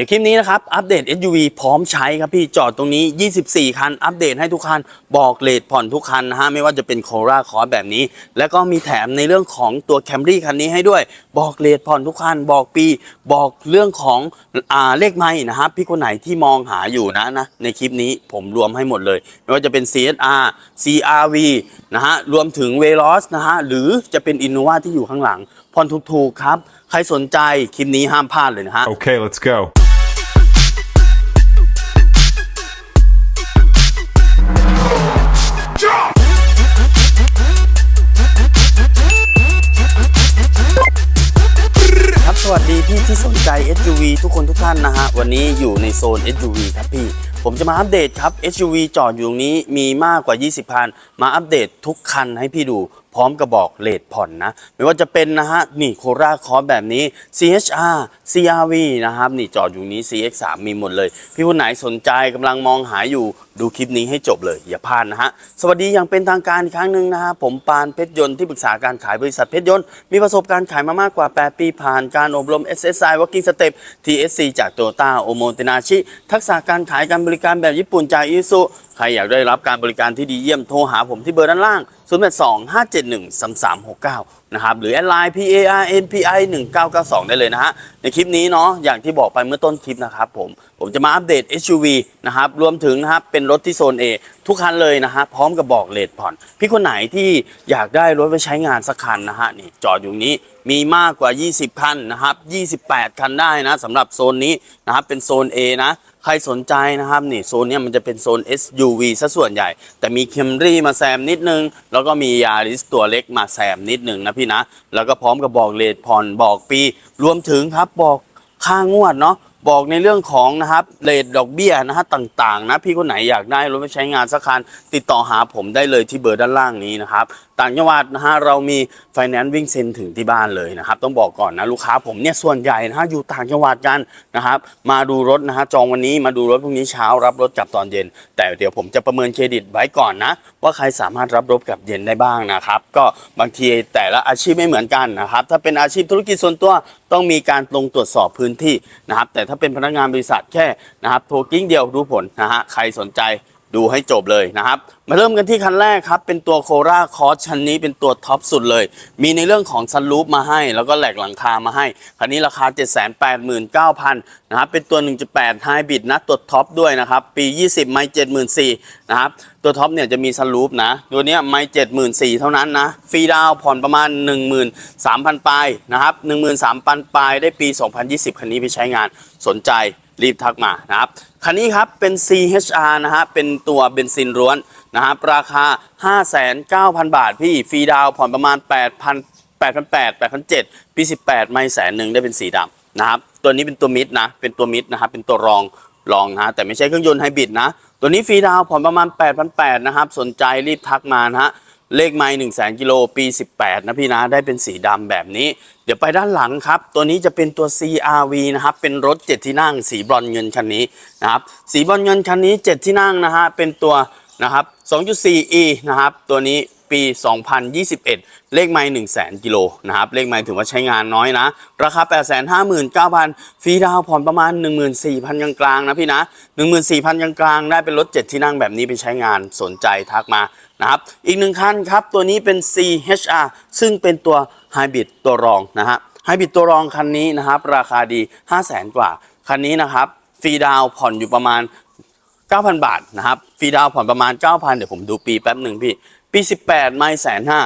ดี๋ยวคลิปนี้นะครับ อัปเดต SUV พร้อมใช้ครับพี่จอดตรงนี้ 24 คัน อัปเดตให้ทุกคัน บอกเลทผ่อนทุกคันนะฮะ ไม่ว่าจะเป็นโคราคอแบบนี้ แล้วก็มีแถมในเรื่องของตัวแคมรี่คันนี้ให้ด้วย บอกเลทผ่อนทุกคัน บอกปี บอกเรื่องของอ่าเลขไม่นะครับพี่คนไหนที่มองหาอยู่นะนะ ในคลิปนี้ผมรวมให้หมดเลย ไม่ว่าจะเป็น CSR CRV นะฮะ รวมถึง Veloz นะฮะ หรือจะเป็น Innova ที่อยู่ข้างหลัง ผ่อนถูกๆครับ ใครสนใจคลิปนี้ห้ามพลาดเลยนะฮะ Okay, let's go. ทุกคนทุกท่านนะฮะ วันนี้อยู่ในโซน SUV ครับพี่ ผมจะมาอัปเดตครับ SUV จอดอยู่ตรงนี้มีมากกว่า 20 คัน มาอัปเดตทุกคันให้พี่ดูพร้อมกระบอกเลทผ่อนนะ ไม่ว่าจะเป็นนะฮะ นี่โคราคอร์แบบนี้ CHR CRV นะครับ นี่จอดอยู่นี้ CX3 มีหมดเลย พี่คนไหนสนใจกำลังมองหาอยู่ ดูคลิปนี้ให้จบเลยอย่าพลาดนะฮะ สวัสดีอย่างเป็นทางการอีกครั้งหนึ่งนะฮะ ผมปานเพชรยนต์ที่ปรึกษาการขายบริษัทเพชรยนต์ มีประสบการณ์ขายมามากกว่า 8 ปีผ่านการอบรม SSI Working Step TSC จากโตต้าโอโมเตนาชิ ทักษะการขายการบริการแบบญี่ปุ่นจากอิซุใครอยากได้รับการบริการที่ดีเยี่ยมโทรหาผมที่เบอร์ด้านล่าง 0 8 2 5 7 1 3 3 6 9 นะครับหรือแอดไลน์ P A R N P I 1992 ได้เลยนะฮะ ในคลิปนี้เนาะอย่างที่บอกไปเมื่อต้นคลิปนะครับผม ผมจะมาอัปเดต SUV นะครับรวมถึงนะครับเป็นรถที่โซน A ทุกคันเลยนะฮะพร้อมกับบอกเลทผ่อน พี่คนไหนที่อยากได้รถไปใช้งานสักคันนะฮะนี่จอดอยู่นี้ มีมากกว่า 20 คันนะครับ 28 คันได้นะสำหรับโซนนี้นะครับเป็นโซน A นะใครสนใจนะครับนี่โซนนี้มันจะเป็นโซน SUV ซะส่วนใหญ่ แต่มีเคมรี่มาแซมนิดนึง แล้วก็มียาริสตัวเล็กมาแซมนิดนึงนะพี่นะ แล้วก็พร้อมกับบอกเลทผ่อนบอกปี รวมถึงครับบอกค่างวดเนาะ บอกในเรื่องของนะครับเลทดอกเบี้ยนะฮะต่างๆนะพี่คนไหนอยากได้รถไปใช้งานสักคันติดต่อหาผมได้เลยที่เบอร์ด้านล่างนี้นะครับต่างจังหวัดนะฮะเรามีไฟแนนซ์วิ่งเซ็นถึงที่บ้านเลยนะครับต้องบอกก่อนนะลูกค้าผมเนี่ยส่วนใหญ่นะฮะอยู่ต่างจังหวัดกันนะครับมาดูรถนะฮะจองวันนี้มาดูรถพรุ่งนี้เช้ารับรถกลับตอนเย็น แต่เดี๋ยวผมจะประเมินเครดิตไว้ก่อนนะว่าใครสามารถรับรถกลับเย็นได้บ้างนะครับก็บางทีแต่ละอาชีพไม่เหมือนกันนะครับถ้าเป็นอาชีพธุรกิจส่วนตัวต้องมีการลงตรวจสอบพื้นที่นะครับแต่ถ้าเป็นพนักงานบริษัทแค่นะครับโทรกิ้งเดียวรู้ผลนะฮะใครสนใจ ดูให้จบเลยนะครับ มาเริ่มกันที่คันแรกครับ เป็นตัวโคราคอสชั้นนี้เป็นตัวท็อปสุดเลย มีในเรื่องของซันรูฟมาให้ แล้วก็แหลกหลังคามาให้ คันนี้ราคา 789,000นะครับ เป็นตัว 1.8 ไฮบริดนะ ตัวท็อปด้วยนะครับ ปี 20 ไม่74,000นะครับ ตัวท็อปเนี่ยจะมีซันรูฟนะ ตัวนี้ไม่74,000เท่านั้นนะ ฟรีดาวผ่อนประมาณ 13,000ปลายนะครับ13,000ปลายได้ปี 2020 คันนี้ไปใช้งาน สนใจ รีบทักมานะครับคันนี้ครับเป็น CHR นะฮะเป็นตัวเบนซินล้วนนะครับราคา 59,000 บาท พี่ฟรีดาวผ่อนประมาณ 8,000 8,800 8,700ปี18 ไม่แสนหนึ่งได้เป็นสีดำนะครับตัวนี้เป็นตัวมิดนะเป็นตัวมิดนะครับเป็นตัวรองรองนะฮะแต่ไม่ใช่เครื่องยนต์ไฮบริดนะ ตัวนี้ฟรีดาวผ่อนประมาณ 8,800นะครับสนใจรีบทักมานะฮะ เลขไม้หนึ่งแสนกิโลปี 18 นะพี่นะ ได้เป็นสีดำแบบนี้ เดี๋ยวไปด้านหลังครับ ตัวนี้จะเป็นตัว CRV นะครับ เป็นรถ 7 ที่นั่งสีบรอนเงินคันนี้นะครับ สีบรอนเงินคันนี้ 7 ที่นั่งนะฮะ เป็นตัวนะครับ 2.4e นะครับ ตัวนี้ปี 2021 เลขไม้1 0 0 0 0 กิโลนะครับ เลขไม้ถือว่าใช้งานน้อยนะ ราคา 859,000 ฟรีดาวน์ผ่อนประมาณ 14,000กลางๆนะพี่นะ 14,000กลางๆ ได้เป็นรถ 7 ที่นั่งแบบนี้ไปใช้งานสนใจทักมา นะครับ อีกหนึ่งคันครับ ตัวนี้เป็น CHR ซึ่งเป็นตัวไฮบริดตัวรองนะฮะไฮบริดตัวรองคันนี้นะครับ ราคาดี 500,000กว่า คันนี้นะครับฟรีดาวผ่อนอยู่ประมาณ 9,000 บาทนะครับฟรีดาวผ่อนประมาณ 9,000 เดี๋ยวผมดูปีแป๊บหนึ่งพี่ ปี 18 ไม่แสนห้า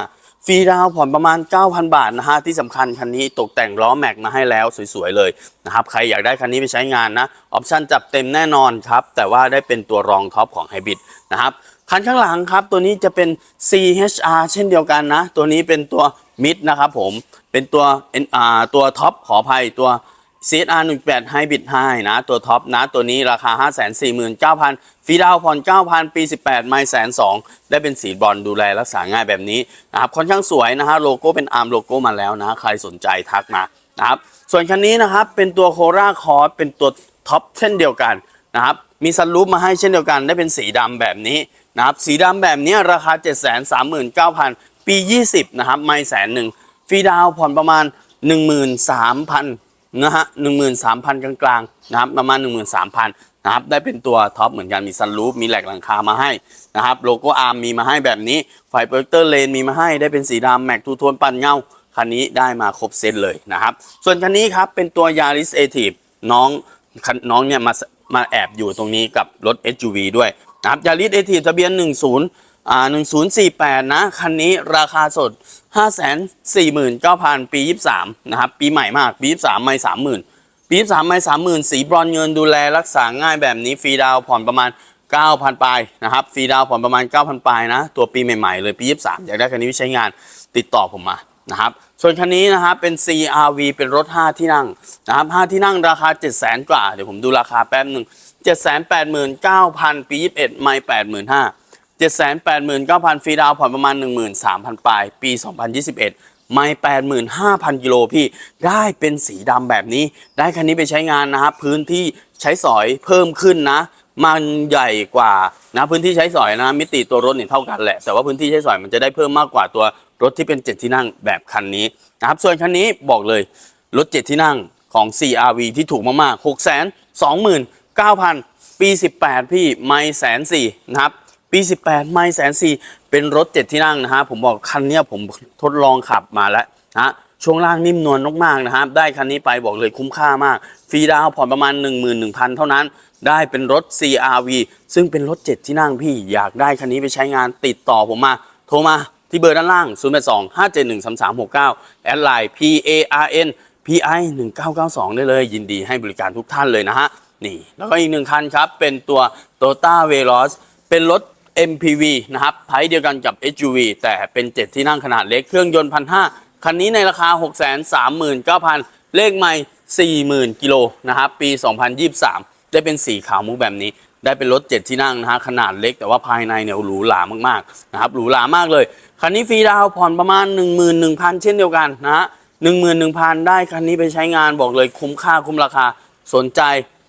ฟรีดาวผ่อนประมาณ 9,000 บาทนะฮะที่สำคัญคันนี้ตกแต่งล้อแม็กมาให้แล้วสวยๆเลยนะครับใครอยากได้คันนี้ไปใช้งานนะออปชั่นจับเต็มแน่นอนครับแต่ว่าได้เป็นตัวรองท็อปของไฮบริดนะครับ คันข้างหลังครับตัวนี้จะเป็น CHR เช่นเดียวกันนะ ตัวนี้เป็นตัวมิดนะครับผม เป็นตัว NR ตัวท็อปขออภัยตัว CSR 18 Hybrid High นะ ตัวท็อปนะ ตัวนี้ราคา 549,000ฟรีดาวน์ผ่อน 9,000 ปี 18 ไม่แสนสองได้เป็นสีบอลดูแลรักษาง่ายแบบนี้นะครับค่อนข้างสวยนะฮะโลโก้เป็นอาร์มโลโก้มาแล้วนะ ใครสนใจทักมานะครับส่วนคันนี้นะครับเป็นตัวโคราคอร์เป็นตัวท็อปเช่นเดียวกัน นะครับมีซันรูฟมาให้เช่นเดียวกันได้เป็นสีดำแบบนี้นะครับสีดำแบบนี้ราคา 739,000 ปี 20นะครับไม่แสนหนึ่งฟรีดาวน์ผ่อนประมาณ 13,000นะฮะหนึ่งหมื่นสามพันกลางๆนะครับประมาณหนึ่งหมื่นสามพันนะครับได้เป็นตัวท็อปเหมือนกันมีซันรูฟมีแหลกหลังคามาให้นะครับโลโก้อาร์มมีมาให้แบบนี้ไฟโปรเจคเตอร์เลนมีมาให้ได้เป็นสีดำแม็กทูโทนปันเงาคันนี้ได้มาครบเซตเลยนะครับ ส่วนคันนี้ครับเป็นตัว Yaris a t i v e น้องน้องเนี่ยมา มาแอบอยู่ตรงนี้กับรถ SUV ด้วยนะครับ Yaris a t i v e ทะเบียน 10อ่า1048 นะ คันนี้ราคาสด 549,000 ปี 23 นะครับ ปีใหม่มาก ปี 23 ไม่ 30,000 ปี 23 ไม่ 30,000 สีบรอนเงินดูแลรักษาง่ายแบบนี้ฟรีดาวผ่อนประมาณ 9,000 ปลายนะครับฟรีดาวผ่อนประมาณ 9,000 ปลายนะ ตัวปีใหม่ ๆ เลยปี 23 อยากได้คันนี้ใช้งานติดต่อผมมา นะครับ ส่วนคันนี้นะครับเป็น CRV เป็นรถ 5 ที่นั่งนะครับ5ที่นั่งราคา 700,000 กว่า เดี๋ยวผมดูราคาแป๊บหนึ่ง789,000 ปี 21 ไม่ 85,000 789,000ฟรีดาวผ่อนประมาณ 13,000 ปลาย ปี 2021 ไม่ 85,000 กิโลพี่ ได้เป็นสีดำแบบนี้ ได้คันนี้ไปใช้งานนะครับ พื้นที่ใช้สอยเพิ่มขึ้นนะ มันใหญ่กว่านะ พื้นที่ใช้สอยนะ มิติตัวรถเนี่ยเท่ากันแหละ แต่ว่าพื้นที่ใช้สอยมันจะได้เพิ่มมากกว่าตัว รถที่เป็น 7 ที่นั่งแบบคันนี้นะครับส่วนคันนี้บอกเลยรถ 7 ที่นั่งของ CRV ที่ถูกมากๆ 6 2 9 0 0 0 ปี 18 พี่ไม่แสนสี่นะครับปี 18 ไม่แสนสี่เป็นรถ 7 ที่นั่งนะฮะผมบอกคันเนี้ยผมทดลองขับมาแล้วนะช่วงล่างนิ่มนวลมากๆนะครับ ได้คันนี้ไปบอกเลยคุ้มค่ามาก ฟรีดาวผ่อนประมาณ 11,000 เท่านั้น ได้เป็นรถ CRV ซึ่งเป็นรถ 7 ที่นั่งพี่อยากได้คันนี้ไปใช้งานติดต่อผมมา โทรมา ที่เบอร์ด้านล่าง 0 8 2 5 7 1 3 3 6 9 แอดไลน์ P A R N P I 1992 ได้เลย ยินดีให้บริการทุกท่านเลยนะฮะ นี่ แล้วก็อีกหนึ่งคันครับ เป็นตัว Toyota Veloz เป็นรถ MPV นะครับไทยเดียวกันกับ SUV แต่เป็น 7 ที่นั่งขนาดเล็กเครื่องยนต์พันห้าคันนี้ในราคา 639,000 เลขไม่ 40,000 กิโลนะครับ ปี 2023 ได้เป็นสีขาวมุกแบบนี้ ได้เป็นรถ 7 ที่นั่งนะฮะขนาดเล็กแต่ว่าภายในเนี่ยหรูหรามากๆนะครับหรูหรามากเลย คันนี้ฟรีดาวผ่อนประมาณ 11,000 เช่นเดียวกันนะฮะ11,000 ได้คันนี้ไปใช้งานบอกเลยคุ้มค่าคุ้มราคาสนใจ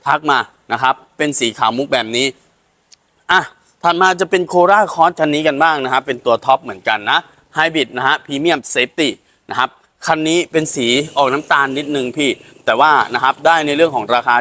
ทักมานะครับเป็นสีขาวมุกแบบนี้อะถัดมาจะเป็นโคราคอร์สคันนี้กันบ้างนะครับเป็นตัวท็อปเหมือนกันนะไฮบริดนะฮะพรีเมียมเซฟตี้นะครับคันนี้เป็นสีออกน้ำตาลนิดนึงพี่ แต่ว่านะครับได้ในเรื่องของราคา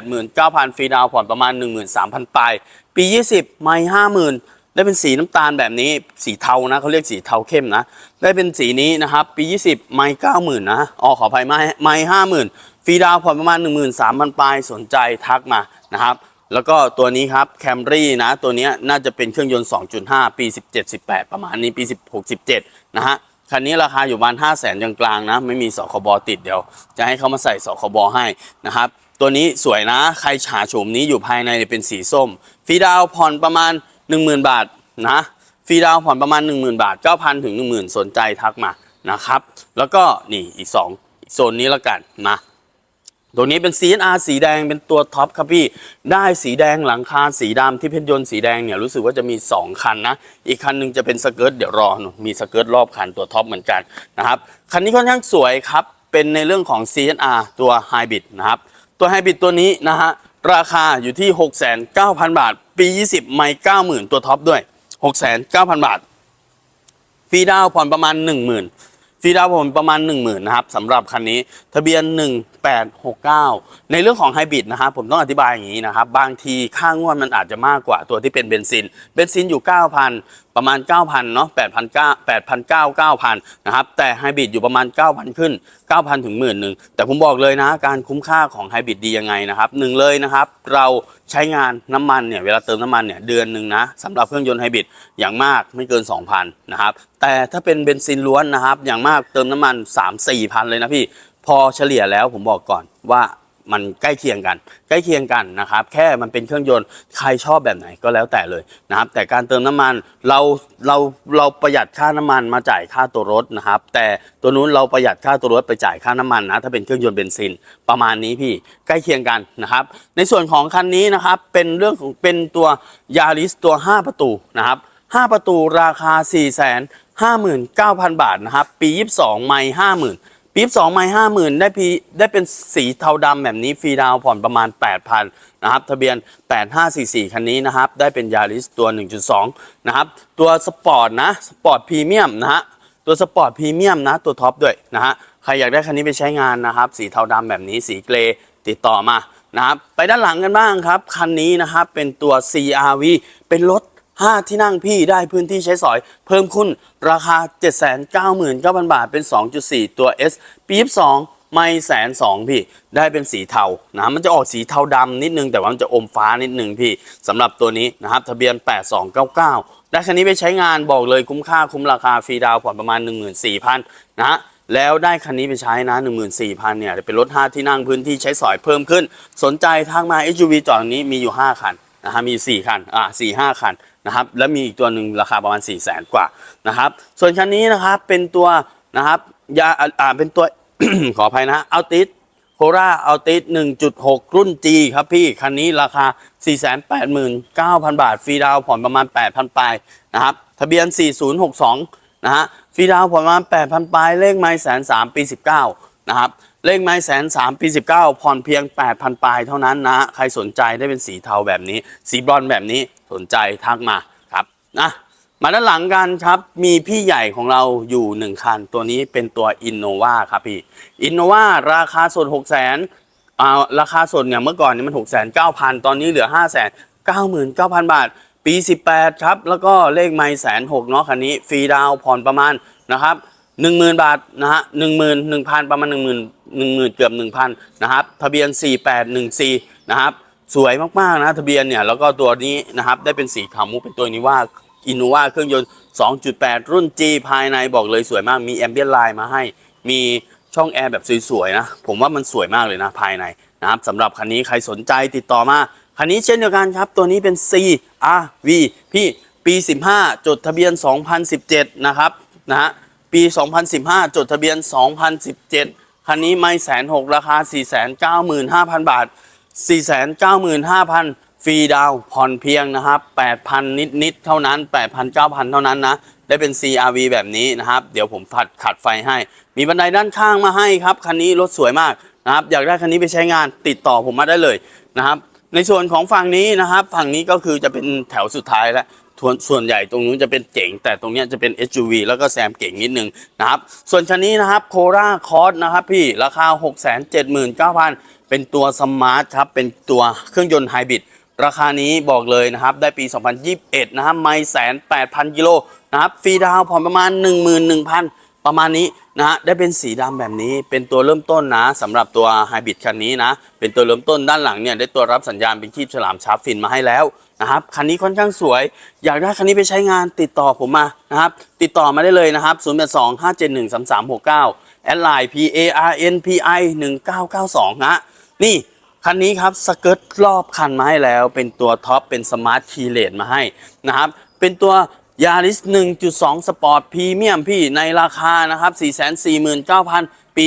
789,000 ฟรีดาวน์ผ่อนประมาณ 13,000ปลาย ปี 20 ไม่ 50,000 ได้เป็นสีน้ำตาลแบบนี้ สีเทานะเขาเรียกสีเทาเข้มนะ ได้เป็นสีนี้นะครับ ปี 20 ไม่ 90,000 นะอ๋อขออภัยไม่ไม่50,000 ฟรีดาวผ่อนประมาณ 13,000ปลาย สนใจทักมานะครับแล้วก็ตัวนี้ครับแคมรี่นะ ตัวนี้น่าจะเป็นเครื่องยนต์ 2.5 ปี 17 18 ประมาณนี้ปี 16 17 นะฮะ คันนี้ราคาอยู่ประมาณ5 0 0 0 0นกลางๆนะ ไม่มีสคบติดเดี๋ยว จะให้เขามาใส่สคบให้นะครับ ตัวนี้สวยนะ ใครฉาโฉมนี้อยู่ภายในเป็นสีส้ม ฟรีดาวผ่อนประมาณ 10,000 บาทนะฟรีดาวผ่อนประมาณ 10,000 บาท 9,000 ถึง 10,000 สนใจทักมานะครับ แล้วก็นี่อีก 2 อีกโซนนี้ละกันมา ตัวนี้เป็น CNR สีแดงเป็นตัวท็อปครับพี่ ได้สีแดงหลังคาสีดำที่เพชรยนต์สีแดงเนี่ยรู้สึกว่าจะมี 2 คันนะ อีกคันหนึงจะเป็นสเกิร์ตเดี๋ยวรอมีสเกิร์ตรอบคันตัวท็อปเหมือนกันนะครับ คันนี้ค่อนข้างสวยครับ เป็นในเรื่องของ CNR ตัวไฮบริดนะครับ ตัวไฮบริดตัวนี้นะฮะราคาอยู่ที่ 69,000 บาท ปี 20 ไม่90,000 ตัวท็อปด้วย 69,000 บาท ฟรีดาวผ่อนประมาณ 10,000ฟรีดาวผ่อนประมาณ 10,000นะครับสำหรับคันนี้ทะเบียน 869 ในเรื่องของไฮบริดนะครับผมต้องอธิบายอย่างนี้นะครับ บางทีค่างวดมันอาจจะมากกว่าตัวที่เป็นเบนซิน เบนซินอยู่ 9,000 ประมาณ 9,000เนาะ8,900 8,900 9,000 นะครับ แต่ไฮบริดอยู่ประมาณ 9,000 ขึ้น 9,000 ถึงหมื่นหนึ่งแต่ผมบอกเลยนะ การคุ้มค่าของไฮบริดดียังไงนะครับหนึ่งเลยนะครับ เราใช้งานน้ำมันเนี่ยเวลาเติมน้ำมันเนี่ยเดือนหนึ่งนะสำหรับเครื่องยนต์ไฮบริดอย่างมากไม่เกิน 2,000 นะครับแต่ถ้าเป็นเบนซินล้วนนะครับ อย่างมากเติมน้ำมัน 3-4พันเลยนะพี่ พอเฉลี่ยแล้วผมบอกก่อนว่ามันใกล้เคียงกัน ใกล้เคียงกันนะครับ แค่มันเป็นเครื่องยนต์ใครชอบแบบไหนก็แล้วแต่เลยนะครับ แต่การเติมน้ำมันเราเราเราประหยัดค่าน้ำมันมาจ่ายค่าตัวรถนะครับ แต่ตัวนู้นเราประหยัดค่าตัวรถไปจ่ายค่าน้ำมันนะถ้าเป็นเครื่องยนต์เบนซินประมาณนี้พี่ใกล้เคียงกันนะครับ ในส่วนของคันนี้นะครับเป็นเรื่องของเป็นตัวยาริสตัว 5 ประตูนะครับ5ประตูราคา 4 5 9 0 0 0 บาทนะครับปี 22 ไม่ 50,000 ปี22ไม่50,000ได้พีได้เป็นสีเทาดำแบบนี้ฟรีดาวผ่อนประมาณ 8,000นะครับทะเบียน 8544 คันนี้นะครับ ได้เป็นยาริสตัว 1.2 นะครับ ตัวสปอร์ตนะ สปอร์ตพรีเมียมนะฮะ ตัวสปอร์ตพรีเมียมนะ ตัวท็อปด้วยนะฮะ ใครอยากได้คันนี้ไปใช้งานนะครับ สีเทาดำแบบนี้สีเกรย์ติดต่อมานะครับ ไปด้านหลังกันบ้างครับ คันนี้นะครับ เป็นตัว CRV เป็นรถ 5 ที่นั่งพี่ได้พื้นที่ใช้สอย เพิ่มขึ้นราคา 799,000 บาท เป็น 2.4 ตัว S ปี22ไม่แสนสองพี่ได้เป็นสีเทานะมันจะออกสีเทาดำนิดนึง แต่ว่ามันจะอมฟ้านิดนึงพี่สำหรับตัวนี้นะครับทะเบียน 8299 ได้คันนี้ไปใช้งานบอกเลยคุ้มค่าคุ้มราคาฟรีดาวน์ผ่อนประมาณ 14,000นะฮะแล้วได้คันนี้ไปใช้นะ 14,000เนี่ยเป็นรถ 5 ที่นั่งพื้นที่ใช้สอยเพิ่มขึ้น สนใจทางมา SUV จอดนี้มีอยู่ 5 คัน นะฮะมี4คันอ่า4 5คันนะครับแล้วมีอีกตัวหนึ่งราคาประมาณ4 0 0 0 0 0กว่านะครับส่วนคันนี้นะครับเป็นตัวนะครับยาอ่าเป็นตัว ขออภัยนะอัลติสโคราอัลติส1.6 รุ่น G ครับพี่ คันนี้ราคา 489,000 บาท ฟรีดาวผ่อนประมาณ 8,000ปลายนะครับทะเบียน 4062 นะฮะ ฟรีดาวผ่อนประมาณ 8,000ปลายเลขไม้แสนสามปี 19 นะครับ เลขไม้แสนสามปี 19 ผ่อนเพียง 8,000 ปลายเท่านั้นนะ ใครสนใจได้เป็นสีเทาแบบนี้ สีบรอนแบบนี้สนใจทักมาครับนะมาด้านหลังกันครับ มีพี่ใหญ่ของเราอยู่หนึ่งคัน ตัวนี้เป็นตัว Innova ครับพี่ Innova ราคาส่วน6 0 0 0 0อ่าราคาส่วนเนี่ยเมื่อก่อนนี่มัน6 9 0 0 0 ตอนนี้เหลือ 5 9 9 0 0 0 บาท ปี 18 ครับ แล้วก็เลขไม่แสนหกเนาะคันนี้ฟรีดาวผ่อนประมาณนะครับ 10,000บาทนะฮะ10,000 1,000ประมาณ10,000 10,000เกือบ1,000นนะครับทะเบียน4814นะครับสวยมากๆนะทะเบียนเนี่ยแล้วก็ตัวนี้นะครับได้เป็นสีขาวมุกเป็นตัวนี้ว่าอินโนวาเครื่องยนต์ 2.8 รุ่น G ภายในบอกเลยสวยมากมีแอมเบียนไลน์มาให้ มีช่องแอร์แบบสวยๆนะ ผมว่ามันสวยมากเลยนะภายในนะครับสำหรับคันนี้ใครสนใจติดต่อมา คันนี้เช่นเดียวกันครับ ตัวนี้เป็น CRV พี่ปี 15 จดทะเบียน 2017 นะครับนะฮะ ปี 2015 จดทะเบียน 2017 คันนี้ไม่แสนหกราคา 495,000 บาท 495,000 ฟรีดาวผ่อนเพียงนะครับ 8,000นิดนิด ๆ เท่านั้น 8,000 9,000 เท่านั้นนะ ได้เป็น CRV แบบนี้นะครับ เดี๋ยวผมผัดขัดไฟให้ มีบันไดด้านข้างมาให้ครับ คันนี้รถสวยมากนะครับ อยากได้คันนี้ไปใช้งานติดต่อผมมาได้เลยนะครับในส่วนของฝั่งนี้นะครับ ฝั่งนี้ก็คือจะเป็นแถวสุดท้ายแล้ว ส่วนส่วนใหญ่ตรงนู้นจะเป็นเก๋งแต่ตรงเนี้ยจะเป็น SUV แล้วก็แซมเก๋งนิดนึงนะครับ ส่วนคันนี้นะครับโคราคอร์สนะครับพี่ราคา 679,000 เป็นตัวสมาร์ทครับ เป็นตัวเครื่องยนต์ไฮบริดราคานี้บอกเลยนะครับ ได้ปี 2021 นะครับไม่แสนแปดพันกิโลนะครับฟรีดาวผ่อนประมาณ 11,000 ประมาณนี้นะฮะได้เป็นสีดำแบบนี้เป็นตัวเริ่มต้นนะสำหรับตัวไฮบริดคันนี้นะ เป็นตัวเริ่มต้นด้านหลังเนี่ยได้ตัวรับสัญญาณเป็นคีบฉลามชาร์ปฟินมาให้แล้วนะครับคันนี้ค่อนข้างสวย อยากได้คันนี้ไปใช้งานติดต่อผมมานะครับติดต่อมาได้เลยนะครับ0 8 2 5 7 1 3 3 6 9แอดไลน์ P A R N P I 1992นะนี่คันนี้ครับสเกิร์ตรอบคันมาให้แล้ว เป็นตัวท็อปเป็นสมาร์ทคีเลนมาให้นะครับเป็นตัว ยาริส 1.2 สปอร์ตพรีเมียมพี่ในราคานะครับ 449,000 ปี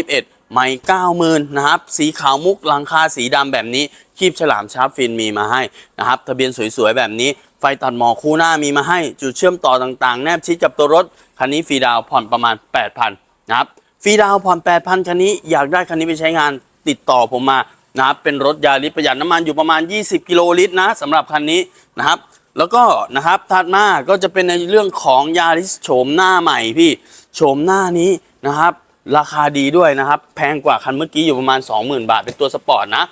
2021ไม่ 90,000 นะครับ สีขาวมุกหลังคาสีดำแบบนี้ คีบฉลามชาร์ปฟินมีมาให้นะครับ ทะเบียนสวยๆ แบบนี้ ไฟตัดหมอกคู่หน้ามีมาให้ จุดเชื่อมต่อต่างๆ แนบชิดกับตัวรถ คันนี้ฟรีดาวผ่อนประมาณ 8,000 นะครับ ฟรีดาวผ่อน 8,000 คันนี้อยากได้คันนี้ไปใช้งานติดต่อผมมานะครับเป็นรถยาริสประหยัดน้ำมันอยู่ประมาณ 20 กิโลลิตรนะสำหรับคันนี้นะครับ แล้วก็นะครับถัดมาก็จะเป็นในเรื่องของยาริสโฉมหน้าใหม่พี่โฉมหน้านี้นะครับ ราคาดีด้วยนะครับ แพงกว่าคันเมื่อกี้อยู่ประมาณ 20,000 บาท เป็นตัวสปอร์ตนะ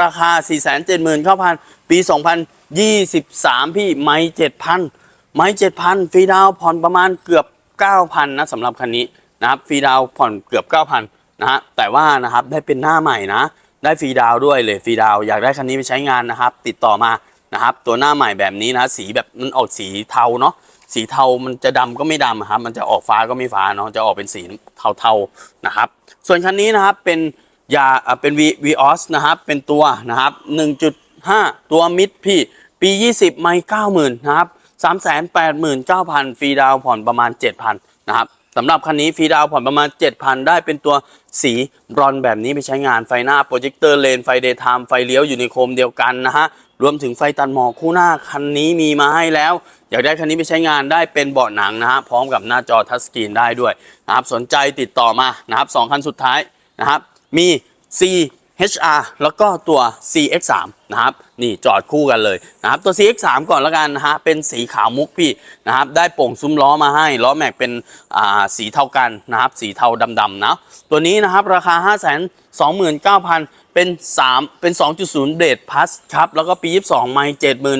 ราคา 479,000 ปี 2023 พี่ไม่7,000 ไม้เจ็ดพันฟรีดาวผ่อนประมาณเกือบ 9,000 นะสำหรับคันนี้นะครับฟรีดาวผ่อนเกือบ 9,000 นะฮะแต่ว่านะครับได้เป็นหน้าใหม่นะ ได้ฟรีดาวด้วยเลยฟรีดาวอยากได้คันนี้ไปใช้งานนะครับ ติดต่อมา นะครับ ตัวหน้าใหม่แบบนี้นะสีแบบมันออกสีเทาเนาะสีเทามันจะดำก็ไม่ดำอะครับ มันจะออกฟ้าก็ไม่ฟ้าเนาะจะออกเป็นสีเทาๆนะครับ ส่วนคันนี้นะครับเป็นยาอะเป็น V V O S นะครับเป็นตัวนะครับ 1.5 ตัวมิดพี่ปี 20 ไม่ 90,000นะครับ389,000ฟรีดาวผ่อนประมาณ 7,000นะครับสำหรับคันนี้ฟรีดาวผ่อนประมาณ 7,000 ได้เป็นตัวสีบรอนแบบนี้ไปใช้งานไฟหน้าโปรเจคเตอร์เลน ไฟเดย์ไทม์ไฟเลี้ยวอยู่ในโคมเดียวกันนะฮะ รวมถึงไฟตันหมอกคู่หน้าคันนี้มีมาให้แล้ว อยากได้คันนี้ไปใช้งานได้เป็นเบาะหนังนะฮะพร้อมกับหน้าจอทัชสกรีนได้ด้วยนะครับสนใจติดต่อมานะครับสองคันสุดท้ายนะครับมี C HR แล้วก็ตัว CX3 นะครับนี่จอดคู่กันเลยนะครับตัว CX3 ก่อนละกันนะฮะเป็นสีขาวมุกพี่นะครับได้โป่งซุ้มล้อมาให้ล้อแม็กเป็นอ่าสีเท่ากันนะครับสีเทาดำๆนะตัวนี้นะครับราคา 5 2 9 0 0 0 เป็น 3 เป็น 2.0 เบรดพัสครับแล้วก็ปี 22 ไม่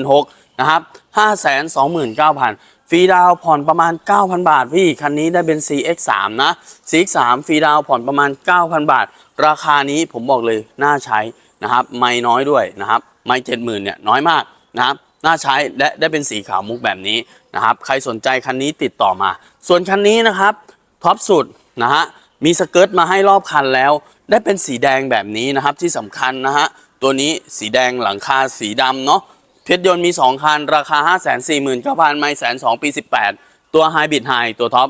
76,000นะครับ529,000 ฟรีดาวผ่อนประมาณ 9,000 บาทพี่ คันนี้ได้เป็น CX3 นะ CX3 ฟรีดาวผ่อนประมาณ 9,000 บาท ราคานี้ผมบอกเลยน่าใช้นะครับ ไม่น้อยด้วยนะครับ ไม่70,000เนี่ยน้อยมากนะครับ น่าใช้และได้เป็นสีขาวมุกแบบนี้นะครับ ใครสนใจคันนี้ติดต่อมา ส่วนคันนี้นะครับท็อปสุดนะฮะ มีสเกิร์ตมาให้รอบคันแล้ว ได้เป็นสีแดงแบบนี้นะครับที่สำคัญนะฮะ ตัวนี้สีแดงหลังคาสีดำเนาะ เพชรยนต์มี 2 คัน ราคา 5 4 9 0 0 0ไม่แสนสปี 18 ตัวไฮบริดไฮตัวท็อป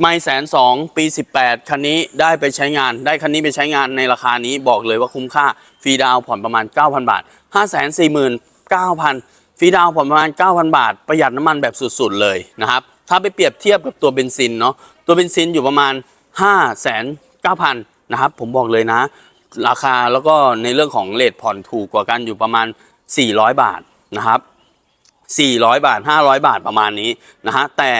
ไม่แสนสองปี 18 คันนี้ได้ไปใช้งาน ได้คันนี้ไปใช้งานในราคานี้บอกเลยว่าคุ้มค่าฟรีดาวผ่อนประมาณ 9,000 บาท 549,000ฟรีดาวผ่อนประมาณ 9,000 บาท ประหยัดน้ำมันแบบสุดๆเลยนะครับถ้าไปเปรียบเทียบกับตัวเบนซินเนาะตัวเบนซินอยู่ประมาณ 5,9,000นะครับผมบอกเลยนะ ราคาแล้วก็ในเรื่องของเลทผ่อนถูกกว่ากันอยู่ประมาณ 400 บาท นะครับ400 บาท 500 บาทประมาณนี้นะฮะแต่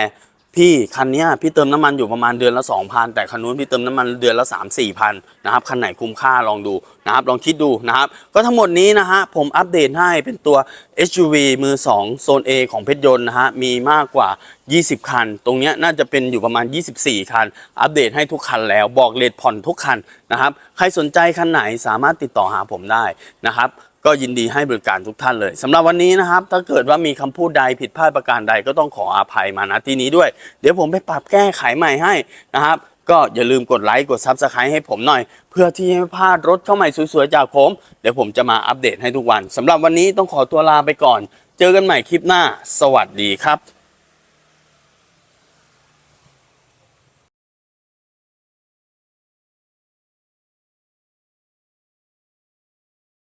พี่คันเนี้ยพี่เติมน้ำมันอยู่ประมาณเดือนละ2,000แต่คันนู้นพี่เติมน้ำมันเดือนละ 3 4พันนะครับคันไหนคุ้มค่าลองดูนะครับลองคิดดูนะครับก็ทั้งหมดนี้นะฮะผมอัปเดตให้เป็นตัว SUV มือ2โซน A ของเพชรยนต์นะฮะมีมากกว่า 20 คัน ตรงเนี้ยน่าจะเป็นอยู่ประมาณ 24 คัน อัปเดตให้ทุกคันแล้วบอกเลทผ่อนทุกคันนะครับใครสนใจคันไหนสามารถติดต่อหาผมได้นะครับ ก็ยินดีให้บริการทุกท่านเลยสำหรับวันนี้นะครับ ถ้าเกิดว่ามีคำพูดใดผิดพลาดประการใดก็ต้องขออภัยมาณที่นี้ด้วย เดี๋ยวผมไปปรับแก้ไขใหม่ให้นะครับ ก็อย่าลืมกดไลค์กดซับสไครต์ให้ผมหน่อย เพื่อที่ไม่พลาดรถเข้าใหม่สวยๆจากผม เดี๋ยวผมจะมาอัปเดตให้ทุกวันสำหรับวันนี้ต้องขอตัวลาไปก่อน เจอกันใหม่คลิปหน้า สวัสดีครับ